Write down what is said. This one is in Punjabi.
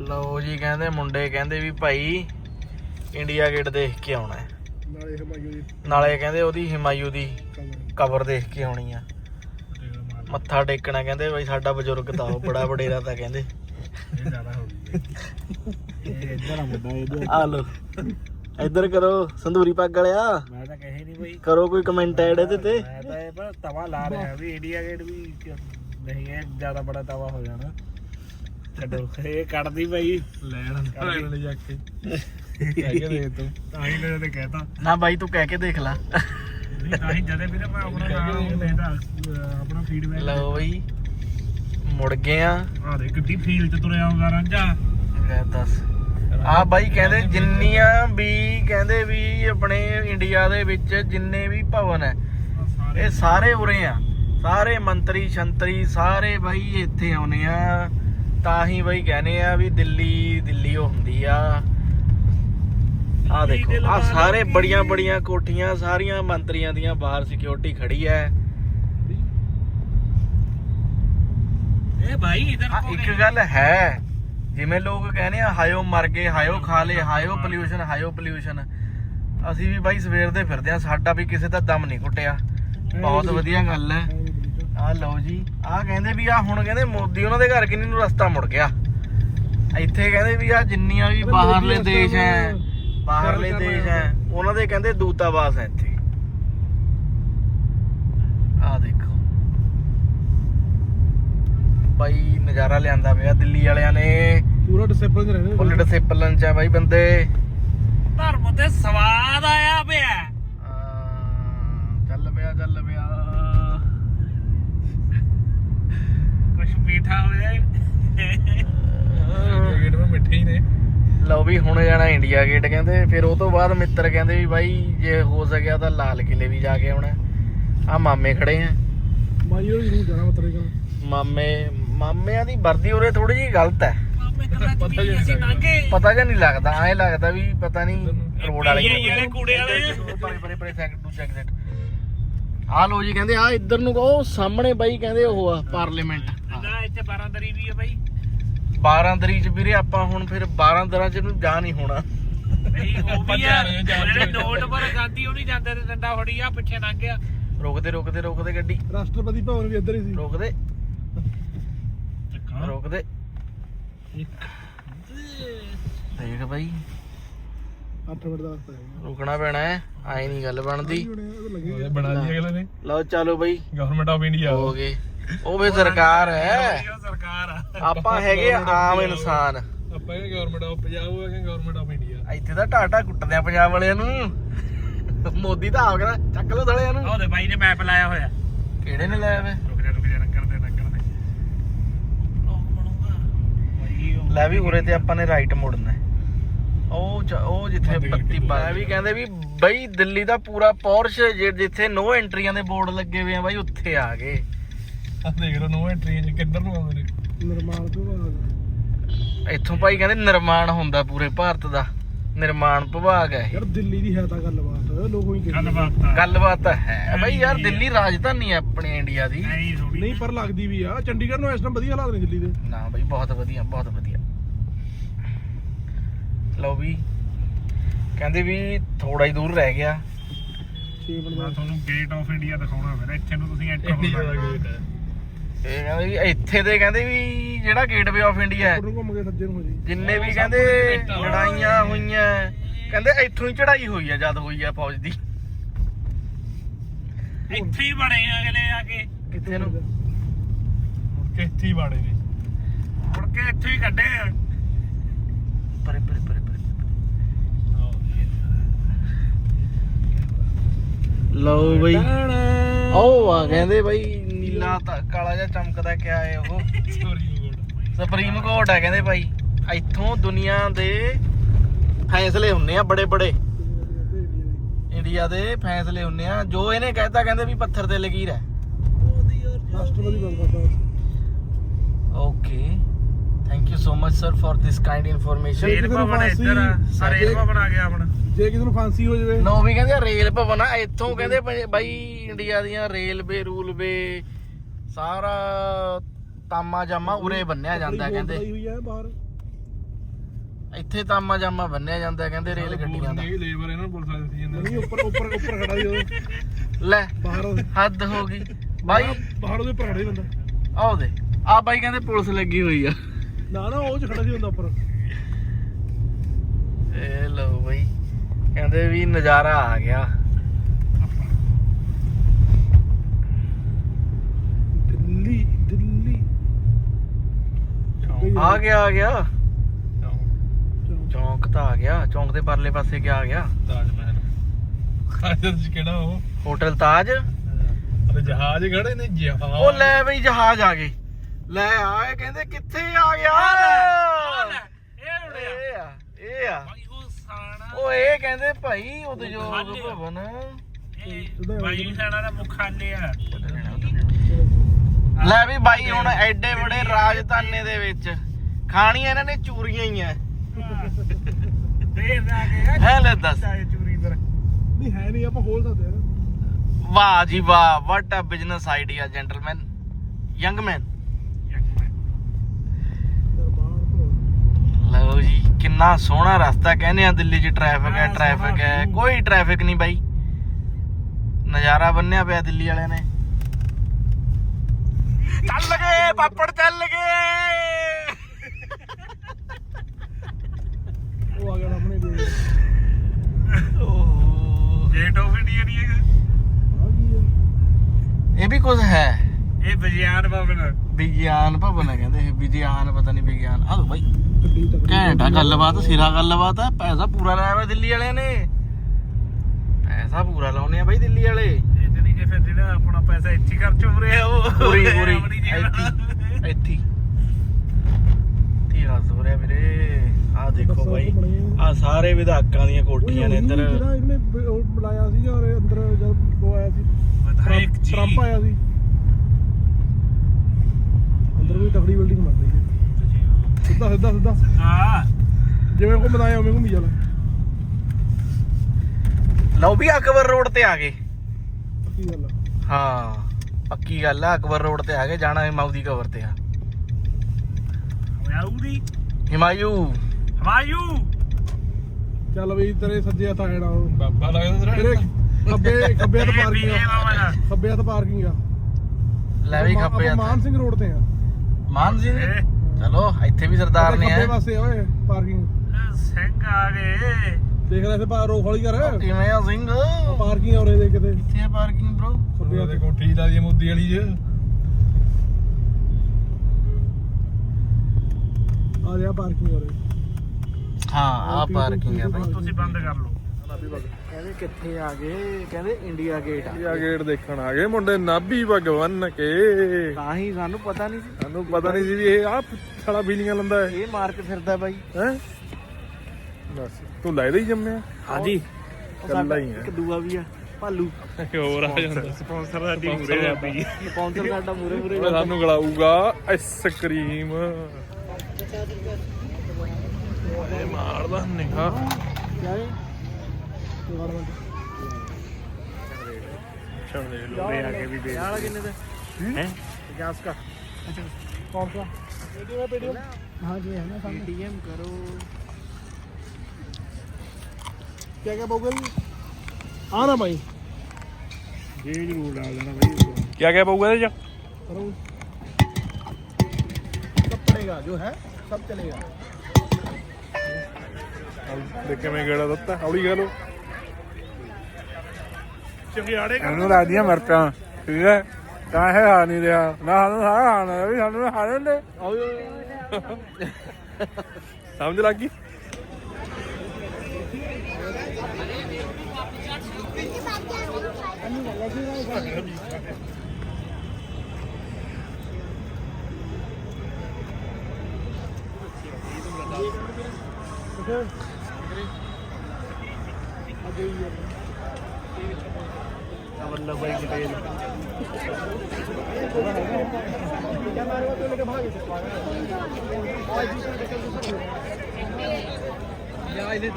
ਲਓ ਜੀ ਕਹਿੰਦੇ ਮੁੰਡੇ ਕਹਿੰਦੇ ਵੀ ਭਾਈ ਇੰਡੀਆ ਗੇਟ ਦੇਖ ਕੇ ਆਉਣਾ ਹੈ। ਨਾਲੇ ਹਮਾਇੂ ਦੀ ਨਾਲੇ ਕਹਿੰਦੇ ਉਹਦੀ ਹਿਮਾਯੂ ਦੀ ਕਬਰ। ਦੇਖ ਕੇ ਆਉਣੀ ਆ। ਮੱਥਾ ਟੇਕਣਾ ਕਹਿੰਦੇ ਬਈ ਸਾਡਾ ਬਜ਼ੁਰਗ ਤਾਂ ਉਹ ਬੜਾ ਵਡੇਰਾ ਤਾਂ ਕਹਿੰਦੇ। ਇਹ ਜ਼ਿਆਦਾ ਹੋ ਗਈ ਇਹ ਇੱਧਰ ਆ ਮੁੰਡਾ ਇਹਦੇ ਆ ਲੋ ਇੱਧਰ ਕਰੋ ਸੰਧੂਰੀ ਪੱਗ ਵਾਲਿਆ। ਮੈਂ ਤਾਂ ਕਹੇ ਨਹੀਂ ਬਈ। ਕਰੋ ਕੋਈ ਕਮੈਂਟ ਐਡ ਇਹਦੇ ਤੇ। ਮੈਂ ਤਾਂ ਇਹ ਤਵਾ ਲਾ ਰਿਹਾ ਵੀ ਇੰਡੀਆ ਗੇਟ ਵੀ ਨਹੀਂ ਇਹ ਜ਼ਿਆਦਾ ਬੜਾ ਤਵਾ ਹੋ ਜਾਣਾ। ਛੱਡੋ। ਇਹ ਕੱਢਦੀ ਭਾਈ ਲੈਣ ਲੈਣ ਜਾ ਕੇ। ਕਹਿ ਕੇ ਦੇ ਤੂੰ। ਤਾਂ ਹੀ ਮੈਂ ਤੇ ਕਹਿਤਾ। ਨਾ ਬਾਈ ਤੂੰ ਕਹਿ ਕੇ ਦੇਖ ਲੈ। ਨਹੀਂ ਤਾਂ ਹੀ ਜਦੇ ਵੀ ਤਾਂ ਮੈਂ ਆਪਣਾ ਨਾਮ ਦੇਦਾ ਆਪਣਾ ਫੀਡਬੈਕ ਲਓ ਬਈ ਮੁੜ ਗਏ ਆ। ਆ ਦੇ ਕਿੱਡੀ ਫੀਲ ਚ ਤੁਰਿਆ ਆਉਂਦਾ ਰਾਂਝਾ। ਲੈ ਦੱਸ। ਆ ਬਾਈ ਕਹਿੰਦੇ ਜਿੰਨੀਆਂ ਵੀ ਕਹਿੰਦੇ ਵੀ ਆਪਣੇ ਇੰਡੀਆ ਦੇ ਵਿੱਚ ਜਿੰਨੇ ਵੀ ਭਵਨ ਹੈ ਇਹ ਸਾਰੇ ਉਰੇ ਆ। ਸਾਰੇ ਮੰਤਰੀ ਸ਼ੰਤਰੀ ਸਾਰੇ ਬਾਈ ਇੱਥੇ ਆਉਨੇ ਆ। ਤਾਂ ਹੀ ਬਾਈ ਕਹਿੰਦੇ ਆ ਵੀ ਦਿੱਲੀ ਦਿੱਲੀ ਉਹ ਹੁੰਦੀ ਆ। ਆ ਦੇਖੋ ਆ ਸਾਰੇ ਬੜੀਆਂ ਬੜੀਆਂ ਕੋਠੀਆਂ ਸਾਰੀਆਂ ਮੰਤਰੀਆਂ ਦੀਆਂ ਬਾਹਰ ਸਿਕਿਉਰਿਟੀ ਖੜੀ ਹੈ ਇਹ ਭਾਈ ਇਧਰ ਇੱਕ ਗੱਲ ਹੈ ਜਿਵੇਂ ਲੋਕ ਕਹਿੰਦੇ ਆ ਹਾਇਓ ਮਰ ਗਏ ਹਾਇਓ ਖਾ ਲੇ ਹਾਇਓ ਪੋਲਿਊਸ਼ਨ ਹਾਇਓ ਪੋਲਿਊਸ਼ਨ ਅਸੀਂ ਵੀ ਬਾਈ ਸਵੇਰ ਦੇ ਫਿਰਦੇ ਆ ਸਾਡਾ ਵੀ ਕਿਸੇ ਦਾ ਦਮ ਨਹੀਂ ਘੁੱਟਿਆ ਬਹੁਤ ਵਧੀਆ ਗੱਲ ਹੈ। ਆ ਲਓ ਜੀ ਆ ਕਹਿੰਦੇ ਵੀ ਆ ਹੁਣ ਕਹਿੰਦੇ ਮੋਦੀ ਉਹਨਾਂ ਦੇ ਘਰ ਕਿੰਨੀ ਨੂੰ ਰਸਤਾ ਮੁੜ ਗਿਆ। ਇੱਥੇ ਕਹਿੰਦੇ ਵੀ ਆ ਜਿੰਨੀਆਂ ਵੀ ਬਾਹਰਲੇ ਦੇਸ਼ ਹੈ ਬਾਹਰਲੇ ਦੇਸ਼ ਹੈ ਉਹਨਾਂ ਦੇ ਕਹਿੰਦੇ ਦੂਤਾਵਾਸ ਹੈ ਇੱਥੇ। ਆ ਦੇਖੋ। ਬਾਈ ਨਜ਼ਾਰਾ ਲਿਆਂਦਾ ਪਿਆ ਦਿੱਲੀ ਵਾਲਿਆਂ ਨੇ। ਪੂਰਾ ਡਿਸਪਲਿਨ ਚ ਰਹਿੰਦੇ ਫੁੱਲ ਡਿਸਪਲਨ ਚ ਆ ਬਾਈ ਬੰਦੇ। ਧਰਮ ਤੇ ਸਵਾਦ ਆਇਆ ਪਿਆ। ਚੱਲ ਪਿਆ ਚੱਲ ਪਿਆ। ਮੀਠਾ ਹੋਵੇ ਗੇਟ ਵਿੱਚ ਮਿੱਠੇ ਹੀ ਨੇ। ਲਓ ਵੀ ਹੁਣ ਜਾਣਾ ਇੰਡੀਆ ਗੇਟ ਕਹਿੰਦੇ ਫਿਰ ਉਹ ਤੋਂ ਬਾਅਦ ਮਿੱਤਰ ਕਹਿੰਦੇ ਵੀ ਬਾਈ ਜੇ ਹੋ ਸਕਿਆ ਤਾਂ ਲਾਲ ਕਿਲੇ ਵੀ ਜਾ ਕੇ ਆਉਣਾ। ਆ ਮਾਮੇ ਖੜੇ ਆ। ਮਾਈਓ ਜ਼ਰੂਰ ਜਾਣਾ ਮਤਰੇ ਕਰ ਮਾਮੇ ਮਾਮਿਆਂ ਦੀ ਵਰਦੀ ਉਰੇ ਥੋੜੀ ਜਿਹੀ ਗਲਤ ਹੈ। ਪਤਾ ਜਾਂ ਨਹੀਂ ਲੱਗਦਾ। ਐਂ ਲੱਗਦਾ ਵੀ ਪਤਾ ਨਹੀਂ ਰੋਡ ਵਾਲੇ ਇਹ ਜਿਹੜੇ ਕੂੜੇ ਵਾਲੇ। ਪਰੇ ਪਰੇ ਪਰੇ ਸੈਕਿੰਡ ਟੂ ਸੈਕਿੰਡ ਆ ਲੋ ਜੀ ਕਹਿੰਦੇ ਆ ਇੱਧਰ ਨੂੰ ਉਹ ਸਾਹਮਣੇ ਬਾਈ ਕਹਿੰਦੇ ਉਹ ਆ ਪਾਰਲੀਮੈਂਟ ਇੱਥੇ 12 ਦਰੀ ਵੀ ਹੈ ਬਾਈ। 12 ਦਰੀ ਚ ਵੀਰੇ ਆਪਾਂ ਹੁਣ ਫਿਰ 12 ਦਰਾਂ ਚ ਨੂੰ ਜਾ ਨਹੀਂ ਹੋਣਾ। ਨਹੀਂ ਉਹ ਵੀ ਆ ਜਿਹੜੇ ਨੋਟ ਪਰ ਗਾਂਧੀ ਉਹ ਨਹੀਂ ਜਾਂਦੇ ਤੇ ਡੰਡਾ ਫੜੀ ਆ ਪਿੱਛੇ ਲੰਘ ਗਿਆ। ਰੁਕਦੇ ਰੁਕਦੇ ਰੁਕਦੇ ਗੱਡੀ। ਰਾਸ਼ਟਰਪਤੀ ਭਵਨ ਵੀ ਇੱਧਰ ਹੀ ਸੀ। ਰੁਕਦੇ। ਰੁਕਦੇ। ਦੇਖ ਬਾਈ। 8 ਮਿੰਟ ਦਾ ਰਸਤਾ ਹੈ। ਰੁਕਣਾ ਪੈਣਾ ਹੈ ਆਈ ਨਹੀਂ ਗੱਲ ਬਣਦੀ। ਬਣਾ ਲਈ ਅਗਲੇ ਨੇ। ਲਓ ਚਲੋ ਬਾਈ। ਗਵਰਨਮੈਂਟ ਆਫ ਇੰਡੀਆ ਹੋ ਗਏ। ਉਹ ਵੀ ਸਰਕਾਰ ਹੈ। ਸਰਕਾਰ ਆ। ਆਪਾਂ ਹੈਗੇ ਆਮ ਇਨਸਾਨ। ਆਪਾਂ ਇਹ ਗਵਰਨਮੈਂਟ ਆਫ ਪੰਜਾਬ ਹੈ ਗਵਰਨਮੈਂਟ ਆਫ ਇੰਡੀਆ ਇੱਥੇ ਤਾਂ ਟਾਟਾ ਕੁੱਟਦੇ ਆ ਪੰਜਾਬ ਵਾਲਿਆਂ ਨੂੰ। ਮੋਦੀ ਤਾਂ ਆਪ ਕਹਿੰਦਾ ਚੱਕ ਲੋ ਥਲਿਆਂ ਨੂੰ। ਉਹਦੇ ਬਾਈ ਨੇ ਮੈਪ ਲਾਇਆ ਹੋਇਆ। ਕਿਹੜੇ ਨੇ ਲਾਇਆ ਵੇ? ਰੁਕ ਜਾ ਰੁਕ ਜਾ ਨੰਗਰ ਦੇ ਨੰਗਰ ਦੇ ਲੈ ਵੀ ਉਰੇ ਤੇ ਆਪਾਂ ਨੇ ਰਾਈਟ ਮੁੜਨਾ। ਉਹ ਉਹ ਜਿੱਥੇ ਬੱਤੀ ਕਰਕੇ ਪਾ ਵੀ ਕਹਿੰਦੇ ਵੀ ਬਈ ਦਿੱਲੀ ਦਾ ਪੂਰਾ ਪੌਰਸ਼ ਜਿੱਥੇ ਨੋ ਐਂਟਰੀਆਂ ਦੇ ਬੋਰਡ ਲੱਗੇ ਹੋਏ ਆ ਬਾਈ ਉੱਥੇ ਆ ਗਏ। ਆ ਦੇਖ ਲਓ ਨੋ ਟ੍ਰੇਨ ਕਿੱਧਰ ਨੂੰ ਆਉਂਦੇ ਨੇ। ਨਿਰਮਾਣ ਵਿਭਾਗ। ਇੱਥੋਂ ਭਾਈ ਕਹਿੰਦੇ ਨਿਰਮਾਣ ਹੁੰਦਾ ਪੂਰੇ ਭਾਰਤ ਦਾ। ਨਿਰਮਾਣ ਵਿਭਾਗ ਹੈ ਇਹ। ਯਾਰ ਦਿੱਲੀ ਦੀ ਹੈ ਤਾਂ ਗੱਲਬਾਤ ਲੋਕ ਹੀ ਗੱਲਬਾਤ ਗੱਲਬਾਤ ਤਾਂ ਹੈ। ਬਈ ਯਾਰ ਦਿੱਲੀ ਰਾਜਧਾਨੀ ਹੈ ਆਪਣੇ ਇੰਡੀਆ ਦੀ। ਨਹੀਂ ਪਰ ਲੱਗਦੀ ਵੀ ਆ। ਚੰਡੀਗੜ੍ਹ ਨੂੰ ਇਸ ਟਾਈਮ ਵਧੀਆ ਹਾਲਾਤ ਨੇ ਦਿੱਲੀ ਦੇ। ਨਾ ਬਈ ਬਹੁਤ ਵਧੀਆ ਬਹੁਤ ਵਧੀਆ। ਲਓ ਵੀ ਕਹਿੰਦੇ ਵੀ ਥੋੜਾ ਹੀ ਦੂਰ ਰਹਿ ਗਿਆ। 6 ਮਿੰਟ ਦਾ ਤੁਹਾਨੂੰ ਗੇਟ ਆਫ ਇੰਡੀਆ ਦਿਖਾਉਣਾ ਫਿਰ। ਇੱਥੇ ਨੂੰ ਤੁਸੀਂ ਐਂਟਰ ਹੋ। ਸਕਦੇ ਇਹ ਕਹਿੰਦੇ ਵੀ ਇੱਥੇ ਦੇ ਕਹਿੰਦੇ ਵੀ ਜਿਹੜਾ ਗੇਟਵੇ ਆਫ ਇੰਡੀਆ ਹੈ। ਨੂੰ ਘੁੰਮ ਕੇ ਸੱਜੇ ਨੂੰ ਹੋ ਜੀ। ਜਿੰਨੇ ਵੀ ਕਹਿੰਦੇ ਲੜਾਈਆਂ ਹੋਈਆਂ ਕਹਿੰਦੇ ਇੱਥੋਂ ਹੀ ਚੜਾਈ ਹੋਈ ਆ ਜਦ ਹੋਈ ਆ ਫੌਜ ਦੀ। ਇੱਥੇ ਹੀ ਬਣੇ ਆ ਅਗਲੇ ਆ ਕੇ। ਕਿੱਥੇ ਨੂੰ? ਮੁੜ ਕੇ ਇੱਥੇ ਹੀ ਬਾੜੇ ਨੇ। ਮੁੜ ਕੇ ਇੱਥੇ ਹੀ ਕੱਢੇ ਆ। ਪਰੇ ਪਰੇ ਪਰੇ ਪਰੇ। ਲਓ ਬਈ। ਉਹ ਆ ਕਹਿੰਦੇ ਬਈ ਨੀਲਾ ਤਾਂ ਕਾਲਾ ਜਿਹਾ ਚਮਕਦਾ ਕਿਆ ਹੈ ਉਹ? ਸੁਪਰੀਮ ਕੋਰਟ ਹੈ ਕਹਿੰਦੇ ਭਾਈ। ਇੱਥੋਂ ਦੁਨੀਆ ਦੇ ਫੈਸਲੇ ਹੁੰਨੇ ਆ ਬੜੇ ਬੜੇ। ਇੰਡੀਆ ਦੇ ਫੈਸਲੇ ਹੁੰਨੇ ਆ। ਜੋ ਇਹਨੇ ਕਹਿਤਾ ਕਹਿੰਦੇ ਵੀ ਪੱਥਰ ਤੇ ਲਕੀਰ ਹੈ। ਰਾਸ਼ਟਰਪਤੀ okay thank you so much sir for this kind information rail Bhavan ਇੱਧਰ ਆ। ਰੇਲ ਭਵਨ ਆ ਗਿਆ ਆਪਣਾ। ਜੇ ਕਿਸੇ ਨੂੰ ਫਾਂਸੀ ਹੋ ਜਾਵੇ। ਨੋ ਵੀ ਕਹਿੰਦੇ ਰੇਲ ਭਵਨ ਆ। ਇੱਥੋਂ ਕਹਿੰਦੇ ਬਾਈ ਇੰਡੀਆ ਦੀਆਂ ਰੇਲਵੇ ਰੂਲਵੇ ਸਾਰਾ ਤਾਮਾ ਜਾਮਾ ਉਰੇ ਬੰਨਿਆ ਜਾਂਦਾ ਕਹਿੰਦੇ। ਹੋਈ ਹੈ ਬਾਹਰ। ਇੱਥੇ ਤਾਮਾ ਜਾਮਾ ਬੰਨਿਆ ਜਾਂਦਾ ਕਹਿੰਦੇ ਰੇਲ ਗੱਡੀਆਂ ਦਾ। ਇਹ ਲੇਬਰ ਇਹਨਾਂ ਨੂੰ ਪੁਲਿਸ ਵਾਲੇ ਸੀ ਜਾਂਦੇ ਨਹੀਂ ਉੱਪਰ ਉੱਪਰ ਉੱਪਰ ਖੜਾ ਸੀ ਉਹ ਲੈ ਬਾਹਰ ਉਹਦੇ- ਹੱਦ ਹੋ ਗਈ। ਬਾਈ ਬਾਹਰ ਉਹਦੇ ਉੱਪਰ ਖੜਾ ਸੀ ਬੰਦਾ। ਆਓ ਦੇ ਆ ਬਾਈ ਕਹਿੰਦੇ ਪੁਲਿਸ ਲੱਗੀ ਹੋਈ ਆ। ਨਾ ਨਾ ਉਹ ਚ ਖੜਾ ਸੀ ਬੰਦਾ ਉੱਪਰ। ਇਹ ਲਓ ਬਈ। ਕਹਿੰਦੇ ਵੀ ਨਜ਼ਾਰਾ ਆ ਗਿਆ ਦਿੱਲੀ ਦਿੱਲੀ ਆ ਗਿਆ ਆ ਗਿਆ। ਚੌਂਕ। ਤਾਂ ਆ ਗਿਆ। ਚੌਂਕ ਦੇ ਪਰਲੇ ਪਾਸੇ ਕੀ ਆ ਗਿਆ? ਤਾਜ ਮਹਿਲ ਚ ਕਿਹੜਾ ਉਹ? ਹੋਟਲ ਤਾਜ? ਅਰੇ ਜਹਾਜ਼ ਖੜੇ ਨੇ ਜਹਾਜ਼। ਉਹ ਲੈ ਬਈ ਜਹਾਜ਼ ਆ ਗਏ। ਲੈ ਆਏ ਕਹਿੰਦੇ ਕਿੱਥੇ ਆ ਗਿਆ? ਇਹ ਉੜਿਆ ਇਹ ਆ ਇਹ ਆ। ਭਾਈ ਉਹ ਇਹ ਕਹਿੰਦੇ ਭਾਈ ਉਦਯੋਗ ਭਵਨ। ਇਹ ਭਾਈ ਸਾਣਾ ਦਾ ਮੁਖਾਨੇ ਆ। ਲੈ ਵੀ ਬਾਈ ਹੁਣ ਐਡੇ ਬੜੇ ਰਾਜਧਾਨੇ ਦੇ ਵਿੱਚ। ਖਾਣੀਆਂ ਇਹਨਾਂ ਨੇ ਚੂਰੀਆਂ ਹੀ ਦੇਰ ਗਿਆ ਹੈ ਲੈ ਦੱਸ। ਚਾਹੇ ਚੂਰੀ ਪਰ ਨਹੀਂ ਹੈ ਨਹੀਂ ਆਪਾਂ ਖੋਲ ਸਕਦੇ ਹਾਂ ਵਾਹ ਜੀ ਵਾਹ what uh business idea gentleman young man ਲਓ ਜੀ ਕਿੰਨਾ ਸੋਹਣਾ ਰਸਤਾ ਕਹਿੰਦੇ ਆ ਦਿੱਲੀ 'ਚ ਟ੍ਰੈਫਿਕ ਹੈ ਟ੍ਰੈਫਿਕ ਹੈ। ਕੋਈ ਟ੍ਰੈਫਿਕ ਨਹੀਂ ਬਾਈ। ਨਜ਼ਾਰਾ ਬੰਨਿਆ ਪਿਆ ਦਿੱਲੀ ਵਾਲਿਆਂ ਨੇ ਚੱਲ ਗਏ ਪਾਪੜ ਚੱਲ ਗਏ। ਉਹ ਆ ਗਿਆ ਸਾਹਮਣੇ ਦੇ ਓਹ, ਗੇਟ ਆਫ ਇੰਡੀਆ ਨਹੀਂ ਹੈਗਾ। ਇਹ ਵੀ ਕੁਝ ਹੈ। ਇਹ ਵਿਗਿਆਨ ਭਵਨ ਵਿਗਿਆਨ ਭਵਨ ਹੈ ਕਹਿੰਦੇ ਇਹ ਵਿਗਿਆਨ ਪਤਾ ਨਹੀਂ ਵਿਗਿਆਨ। ਆ ਲਓ ਬਾਈ। ਗੱਡੀ ਤੱਕ ਘੈਂਟ ਆ ਗੱਲਬਾਤ ਸਿਰਾ ਗੱਲਬਾਤ ਆ ਪੈਸਾ ਪੂਰਾ ਲਾਇਆ ਵਾ ਦਿੱਲੀ ਵਾਲਿਆਂ ਨੇ। ਪੈਸਾ ਪੂਰਾ ਲਾਉਣੇ ਆ ਬਾਈ ਦਿੱਲੀ ਵਾਲੇ। ਫਿਰ ਜਿਹੜਾ ਆਪਣਾ ਪੈਸਾ ਇੱਥੇ ਖਰਚ ਹੋ ਰਿਹਾ ਉਹ। ਪੂਰੀ ਪੂਰੀ ਆਪਣੀ ਜੇਬ ਇੱਥੇ ਇੱਥੇ ਕੀ ਹੱਸ ਹੋ ਰਿਹਾ ਵੀਰੇ। ਆ ਦੇਖੋ ਬਾਈ। ਆ ਸਾਰੇ ਵਿਧਾਇਕਾਂ ਦੀਆਂ ਕੋਠੀਆਂ ਨੇ ਇੱਧਰ। ਜਿਹੜਾ ਇਹਨੇ ਬੁਲਾਇਆ ਸੀ ਔਰ ਅੰਦਰ ਜਦ ਉਹ ਆਇਆ ਸੀ? ਵਿਧਾਇਕ ਟਰੰਪ- ਜੀ। ਟਰੰਪ ਆਇਆ ਸੀ। ਅੰਦਰ ਵੀ ਤਕੜੀ ਬਿਲਡਿੰਗ ਬਣ ਰਹੀ ਹੈ। ਸਿੱਧਾ ਸਿੱਧਾ ਸਿੱਧਾ। ਹਾਂ। ਜਿਵੇਂ ਕੋ ਬਣਾਇਆ ਉਵੇਂ ਘੁੰਮੀ ਚੱਲ ਲਓ ਵੀ ਅਕਬਰ ਰੋਡ ਤੇ ਆ ਗਏ। ਕੀ ਗੱਲ ਆ। ਹਾਂ ਪੱਕੀ ਗੱਲ ਆ ਅਕਬਰ ਰੋਡ ਤੇ ਆ ਗਏ ਜਾਣਾ ਹਿਮਾਊ ਦੀ ਕਬਰ ਤੇ ਆ। ਹਮਾਯੂ ਹਿਮਾਯੂ। ਹਮਾਯੂ! ਚੱਲ ਬਈ ਤੇਰੇ ਸੱਜੇ ਹੱਥ ਆਣਾ ਉਹ। ਬਾਬਾ ਲੱਗਦਾ ਤੇਰੇ ਖੱਬੇ ਖੱਬੇ ਹੱਥ ਪਾਰਕਿੰਗ ਵੀ ਆ ਬਾਬਾ ਖੱਬੇ ਹੱਥ ਪਾਰਕਿੰਗ ਆ। ਲੈ ਵੀ ਆਪਾਂ ਖੱਪੇ ਮਾਨ ਹੱਥ। ਸਿੰਘ ਰੋਡ ਤੇ ਆ। ਮਾਨ ਸਿੰਘ? ਚਲੋ ਇੱਥੇ ਵੀ ਸਰਦਾਰ ਨੇ ਖੱਬੇ ਆ ਪਾਸੇ ਓਏ ਪਾਰਕਿੰਗ। ਸਿੰਘ ਆ ਗਏ। ਦੇਖ ਲੈ ਇੱਥੇ ਪਾ ਰੋਕ ਹੌਲੀ ਕਰ। ਕਿਵੇਂ ਆ ਸਿੰਘ? ਪਾਰਕਿੰਗ ਆ ਉਰੇ ਦੇ ਕਿਤੇ। ਕਿੱਥੇ ਆ ਪਾਰਕਿੰਗ ਬ్రో ਖੱਬੇ ਹੱਥ ਕੋਠੀ ਦਾ ਦੀ ਮੁੱਦੀ ਵਾਲੀ ਚ। ਆ ਰਿਹਾ ਪਾਰਕਿੰਗ ਉਰੇ। ਹਾਂ ਆ ਪਾਰਕਿੰਗ ਆ ਬਾਈ। ਤੁਸੀਂ ਬੰਦ ਕਰ ਲਓ। ਕਹਿੰਦੇ ਕਿੱਥੇ ਆ ਗਏ? ਕਹਿੰਦੇ ਇੰਡੀਆ ਗੇਟ ਆ। ਇੰਡੀਆ ਗੇਟ ਦੇਖਣ ਆ ਗਏ ਮੁੰਡੇ ਨਾਭੀ ਭਗਵਨ ਕੇ। ਤਾਂ ਹੀ ਸਾਨੂੰ ਪਤਾ ਨਹੀਂ ਸੀ। ਸਾਨੂੰ ਪਤਾ ਨਹੀਂ ਸੀ ਵੀ ਇਹ ਆ ਸਾਲਾ ਬੀਲੀਆਂ ਲੰਦਾ ਹੈ। ਇਹ ਮਾਰ ਕੇ ਫਿਰਦਾ ਬਾਈ। ਹੈ? ਬਸ ਤੂੰ ਲੈ ਹੀ ਜੰਮਿਆ ਹਾਂਜੀ ਕੱਲਾ ਹੀ ਹੈ ਇੱਕ ਦੂਆ ਵੀ ਆ ਭਾਲੂ ਹੋਰ ਆ ਜਾਂਦਾ ਸਪਾਂਸਰ ਦਾ ਟੀਮ ਮੂਰੇ ਆ ਬਈ ਸਪਾਂਸਰ ਸਾਡਾ ਮੂਰੇ ਮੂਰੇ ਉਹ ਸਾਨੂੰ ਗਲਾਊਗਾ ਆਈਸਕ੍ਰੀਮ ਇਹ ਮਾਰਦਾ ਨਿਗਾ ਕਿਆ ਹੈ ਗਵਰਨਮੈਂਟ ਛੱਡ ਦੇ ਲੋਰੇ ਆ ਕੇ ਵੀ ਦੇ ਯਾਰ ਕਿੰਨੇ ਦਾ ਹੈ 50 का कौन सा पेटीएम है पेटीएम हाँ जी है ना सामने ਕਿਆ ਕਿਆ ਪਊਗਾ ਜੀ? ਆ ਨਾ ਭਾਈ ਜੀ ਜ਼ਰੂਰ ਡਾਲ ਦੇਣਾ ਭਾਈ ਕਿਆ ਕਿਆ ਪਊਗਾ ਇਹਦੇ ਚ? ਕੱਪੜੇਗਾ ਜੋ। ਹੈ ਸਭ ਚਲੇਗਾ। ਦੇਖ ਕਿਵੇਂ ਗੇੜਾ ਦਿੱਤਾ ਹੌਲੀ ਗਾ ਲੋ ਚੰਗਿਆੜੇ ਇਹਨੂੰ ਲੱਗਦੀਆਂ ਮਿਰਚਾਂ ਠੀਕ ਹੈ? ਤਾਂ ਇਹ ਆ ਨਹੀਂ ਰਿਹਾ। ਨਾ ਸਾਨੂੰ ਸਾਰਾ ਖਾਣਾ ਵੀ ਸਾਨੂੰ ਖਾ ਲੈਂਦੇ ਸਮਝ ਲੱਗੀ वल्लभभाई पटेल या इधर